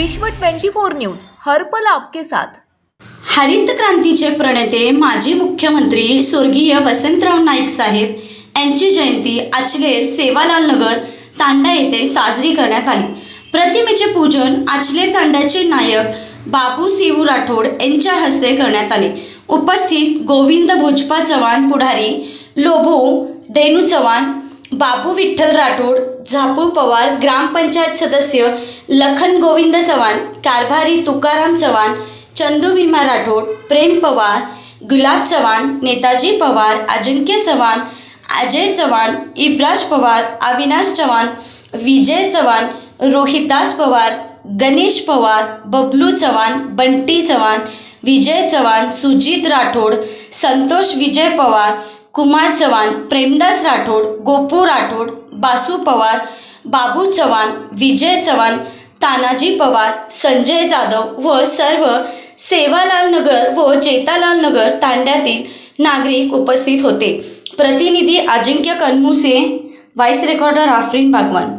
विश्व 24 न्यूज हर आपके साथ. हरित क्रांतीचे प्रणेते माजी मुख्यमंत्री स्वर्गीय वसंतराव नाईक साहेब यांची जयंती आचलेर सेवालाल नगर तांडा येथे साजरी करण्यात आली. प्रतिमेचे पूजन आचलेर तांड्याचे नायक बाबू सिवू राठोड यांच्या हस्ते करण्यात आले. उपस्थित गोविंद भुजपा चव्हाण पुढारी लोभो देनू चव्हाण बाबू विठ्ठल राठोड झापू पवार ग्रामपंचायत सदस्य लखन गोविंद चव्हाण कारभारी तुकाराम चव्हाण चंदू भीमा राठोड प्रेम पवार गुलाब चव्हाण नेताजी पवार अजिंक्य चव्हाण अजय चव्हाण इवराज पवार अविनाश चव्हाण विजय चव्हाण रोहितास पवार गणेश पवार बबलू चव्हाण बंटी चव्हाण विजय चव्हाण सुजित राठोड संतोष विजय पवार कुमार चव्हाण प्रेमदास राठोड गोपू राठोड बासू पवार बाबू चव्हाण विजय चव्हाण तानाजी पवार संजय जाधव व सर्व सेवालाल नगर व जेतालाल नगर तांड्यातील नागरिक उपस्थित होते. प्रतिनिधी अजिंक्य कनमुसे व्हाईस रेकॉर्डर आफरीन बागवान.